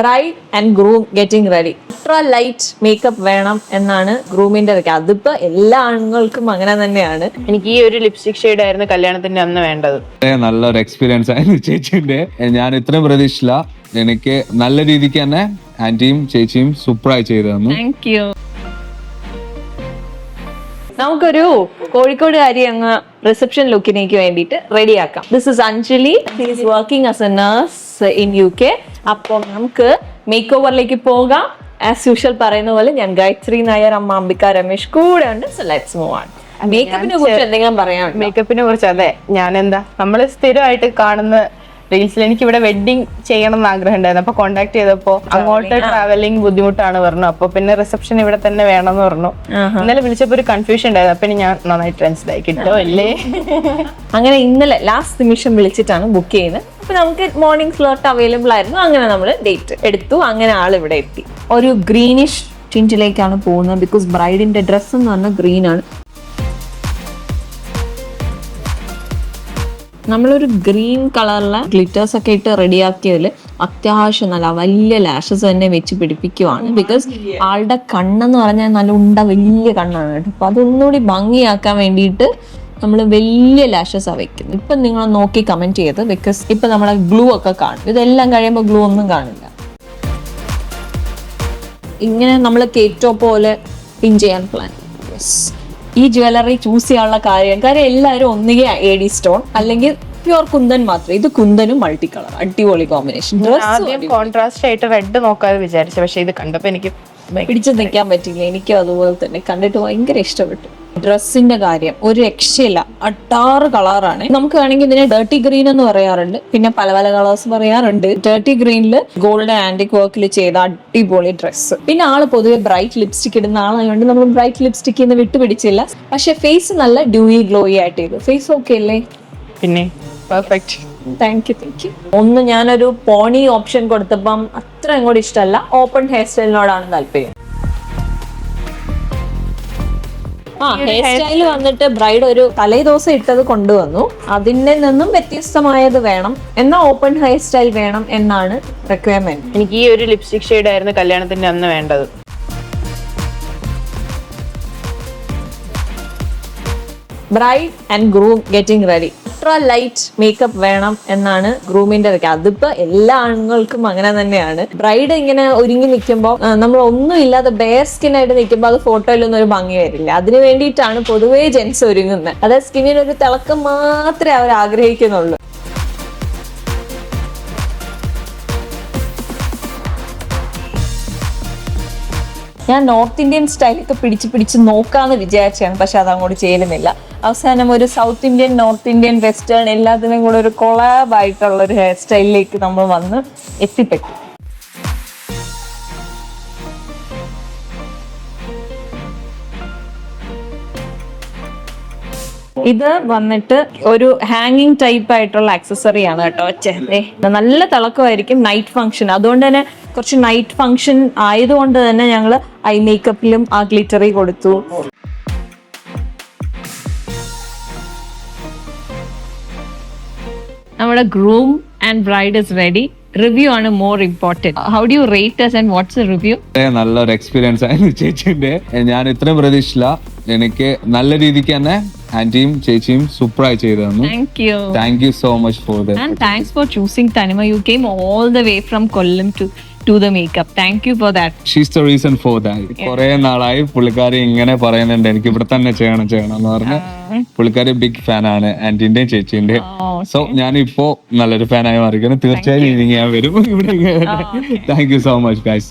Bride and groom getting ready അത്ര light makeup വേണം എന്നാണ് ഗ്രൂമിന്റെ അതിപ്പോ എല്ലാ ആണുങ്ങൾക്കും അങ്ങനെ തന്നെയാണ്. എനിക്ക് ഈ ഒരു ലിപ്സ്റ്റിക് ഷെയ്ഡ് ആയിരുന്നു കല്യാണത്തിന്റെ അന്ന് വേണ്ടത്. നല്ലൊരു എക്സ്പീരിയൻസ് ആയിരുന്നു ചേച്ചിന്റെ. ഞാൻ ഇത്രയും പ്രതീക്ഷിച്ചില്ല. എനിക്ക് നല്ല രീതിക്ക് തന്നെ ആന്റിയും ചേച്ചിയും സൂപ്പറായി ചെയ്തു തന്നു. താങ്ക് യു നമുക്കൊരു കോഴിക്കോട് കോഴിക്കോടുകാരി അങ്ങ് റിസപ്ഷൻ ലുക്കിനേക്ക് വേണ്ടിയിട്ട് റെഡിയാക്കാം this is Anjali is working as a nurse in U K അപ്പോൾ നമുക്ക് മേക്ക് ഓവറിലേക്ക് പോകാം. ആസ് യൂഷ്വൽ പറയുന്ന പോലെ ഞാൻ ഗായത്രി നായർ അമ്മ അംബിക രമേശ് കൂടെ ഉണ്ട്. സോ ലെറ്റ്സ് മൂവ് ആണ് മേക്കപ്പിനെ കുറിച്ച് എന്തെങ്കിലും പറയാം മേക്കപ്പിനെ കുറിച്ച് അതെ. ഞാൻ എന്താ നമ്മൾ സ്ഥിരമായിട്ട് കാണുന്ന റീൽസിൽ എനിക്ക് ഇവിടെ വെഡിങ് ചെയ്യണം എന്ന് ആഗ്രഹം ഉണ്ടായിരുന്നു അപ്പൊ കോണ്ടാക്ട് ചെയ്തപ്പോ അങ്ങോട്ട് ട്രാവലിംഗ് ബുദ്ധിമുട്ടാണ് പറഞ്ഞു. അപ്പൊ പിന്നെ റിസപ്ഷൻ ഇവിടെ തന്നെ വേണം എന്ന് പറഞ്ഞു ഇന്നലെ വിളിച്ചപ്പോ ഒരു കൺഫ്യൂഷൻ ഉണ്ടായിരുന്നു. അപ്പൊ ഇനി ഞാൻ നന്നായിട്ട് മനസ്സിലായി കിട്ടോ അല്ലേ? അങ്ങനെ ഇന്നലെ ലാസ്റ്റ് നിമിഷം വിളിച്ചിട്ടാണ് ബുക്ക് ചെയ്യുന്നത്. അപ്പൊ നമുക്ക് മോർണിംഗ് സ്ലോട്ട് അവൈലബിൾ ആയിരുന്നു. അങ്ങനെ നമ്മൾ ഡേറ്റ് എടുത്തു. അങ്ങനെ ആൾ ഇവിടെ എത്തി. ഒരു ഗ്രീനിഷ് ടിന്റിലേക്കാണ് പോകുന്നത്. ബിക്കോസ് ബ്രൈഡിന്റെ ഡ്രസ്സ് എന്ന് പറഞ്ഞാൽ ഗ്രീൻ ആണ്. നമ്മളൊരു ഗ്രീൻ കളറിലെ ഗ്ലിറ്റേഴ്സ് ഒക്കെ ഇട്ട് റെഡിയാക്കിയതിൽ അത്യാവശ്യം നല്ല വലിയ ലാഷസ് തന്നെ വെച്ച് പിടിപ്പിക്കുവാണ്. ബിക്കോസ് ആളുടെ കണ്ണെന്ന് പറഞ്ഞാൽ നല്ല ഉണ്ട വലിയ കണ്ണാണ് കേട്ടോ. അപ്പൊ അതൊന്നുകൂടി ഭംഗിയാക്കാൻ വേണ്ടിയിട്ട് നമ്മൾ വലിയ ലാഷസ് ആ വെക്കുന്നത്. ഇപ്പം നിങ്ങൾ നോക്കി കമന്റ് ചെയ്ത് ബിക്കോസ് ഇപ്പൊ നമ്മളെ ഗ്ലൂ ഒക്കെ കാണും. ഇതെല്ലാം കഴിയുമ്പോൾ ഗ്ലൂ ഒന്നും കാണില്ല. ഇങ്ങനെ നമ്മൾ കേറ്റോ പോലെ പിൻ ചെയ്യാൻ പ്ലാൻ ഈ ജ്വല്ലറി ചൂസ് ചെയ്യാനുള്ള കാര്യം. കാര്യം എല്ലാവരും ഒന്നുകിൽ എ ഡി സ്റ്റോൺ അല്ലെങ്കിൽ പ്യുവർ കുന്തൻ മാത്രം. ഇത് കുന്തനും മൾട്ടി കളർ അടിപൊളി കോമ്പിനേഷൻ ആദ്യം കോൺട്രാസ്റ്റ് ആയിട്ട് റെഡ് നോക്കാതെ വിചാരിച്ചു. പക്ഷേ ഇത് കണ്ടപ്പോ എനിക്ക് പിടിച്ചു നിൽക്കാൻ പറ്റില്ല എനിക്കും അതുപോലെ തന്നെ കണ്ടിട്ട് ഭയങ്കര ഇഷ്ടപ്പെട്ടു. ഡ്രസ്സിന്റെ കാര്യം ഒരു രക്ഷയില്ല. അട്ടാറ് കളറാണ്. നമുക്ക് വേണമെങ്കിൽ ഇതിനെ ഡേർട്ടി ഗ്രീൻ എന്ന് പറയാറുണ്ട്. പിന്നെ പല പല കളേഴ്സ് പറയാറുണ്ട്. ഡേർട്ടി ഗ്രീനിൽ ഗോൾഡ് ആന്റിക് വർക്കിൽ ചെയ്ത അടിപൊളി ഡ്രസ്സ് പിന്നെ ആൾ പൊതുവെ ബ്രൈറ്റ് ലിപ്സ്റ്റിക് ഇടുന്ന ആളായതുകൊണ്ട് നമ്മൾ ബ്രൈറ്റ് ലിപ്സ്റ്റിക് ഇന്ന് വിട്ടുപിടിച്ചില്ല. പക്ഷെ ഫേസ് നല്ല ഡ്യൂയി ഗ്ലോയി ആയിട്ട് ചെയ്തു ഫേസ് ഓക്കെ അല്ലേ? പിന്നെ? Perfect thank you thank you ഒന്ന് ഞാനൊരു പോണി ഓപ്ഷൻ കൊടുത്തപ്പം അത്ര അങ്ങോട്ട് ഇഷ്ടമല്ല ഓപ്പൺ ഹെയർ സ്റ്റൈലിനോടാണ് താല്പര്യം. ആ ഹെയർ സ്റ്റൈൽ വന്നിട്ട് ബ്രൈഡ് ഒരു തലേ ദിവസം ഇട്ടത് കൊണ്ടുവന്നു. അതിന്റെ നിന്നും വ്യത്യസ്തമായത് വേണം. എന്നാ ഓപ്പൺ ഹെയർ സ്റ്റൈൽ വേണം എന്നാണ് റിക്വയർമെന്റ് എനിക്ക് ഈ ഒരു ലിപ്സ്റ്റിക് ഷെയ്ഡ് ആയിരുന്നു കല്യാണത്തിന്റെ അന്ന് വേണ്ടത്. Bride and groom getting ready അത്ര ലൈറ്റ് മേക്കപ്പ് വേണം എന്നാണ് ഗ്രൂമിന്റെ ഒക്കെ അതിപ്പോ എല്ലാ ആണുങ്ങൾക്കും അങ്ങനെ തന്നെയാണ്. ബ്രൈഡ് ഇങ്ങനെ ഒരുങ്ങി നിൽക്കുമ്പോൾ നമ്മൾ ഒന്നും ഇല്ലാതെ ബെയർ സ്കിൻ ആയിട്ട് നിൽക്കുമ്പോൾ അത് ഫോട്ടോയിലൊന്നും ഒരു ഭംഗി വരില്ല. അതിന് വേണ്ടിയിട്ടാണ് പൊതുവേ ജെൻസ് ഒരുങ്ങുന്നത്. അതായത് സ്കിന്നിന് ഒരു തിളക്കം മാത്രമേ അവർ ആഗ്രഹിക്കുന്നുള്ളൂ. ഞാൻ നോർത്ത് ഇന്ത്യൻ സ്റ്റൈലൊക്കെ പിടിച്ച് പിടിച്ച് നോക്കാമെന്ന് വിചാരിച്ചാണ് പക്ഷെ അത് അങ്ങോട്ട് ചേരുന്നില്ല. അവസാനം ഒരു South Indian North Indian western എല്ലാത്തിനും കൂടെ ഒരു കൊളാബ് ആയിട്ടുള്ള ഒരു ഹെയർ സ്റ്റൈലിലേക്ക് നമ്മൾ വന്ന് എത്തിപ്പെട്ടു. ഇത് വന്നിട്ട് ഒരു ഹാങ്ങിങ് ടൈപ്പ് ആയിട്ടുള്ള ആക്സസറി ആണ് കേട്ടോ ഛെ, നല്ല തിളക്കമായിരിക്കും നൈറ്റ് ഫംഗ്ഷൻ അതുകൊണ്ട് തന്നെ കുറച്ച് നൈറ്റ് ഫംഗ്ഷൻ ആയതുകൊണ്ട് തന്നെ ഞങ്ങൾ ഐ മേക്കപ്പിലും ആ ഗ്ലിറ്ററി കൊടുത്തു. നമ്മുടെ groom and bride is ready review ആണ് more important how do you rate and what's review നല്ലൊരു എക്സ്പീരിയൻസ് ആയിരുന്നു ചേച്ചിന്റെ. ഞാൻ ഇത്രയും പ്രതീക്ഷിച്ചില്ല. എനിക്ക് നല്ല രീതിക്ക് തന്നെ ആന്റിയും ചേച്ചിയും സൂപ്പറായി ചെയ്തു തന്നു. Thank you thank you so much for that And thanks for choosing Tanima. You came all the way from Kollam to do the makeup thank you for that she's the reason for that കുറെ നാളായി പുള്ളിക്കാരി ഇങ്ങനെ പറയുന്നുണ്ട് എനിക്ക് ഇവിടെ തന്നെ ചെയ്യണം ചെയ്യണം എന്ന് പറഞ്ഞ് പുള്ളിക്കാരി ബിഗ് ഫാൻ ആണ് ആന്റിന്റെയും ചേച്ചിന്റെ സോ ഞാൻ ഇപ്പോ നല്ലൊരു ഫാനായി മാറിക്കണം തീർച്ചയായും ഇനി ഞാൻ വരും. ഇവിടെ thank you so much guys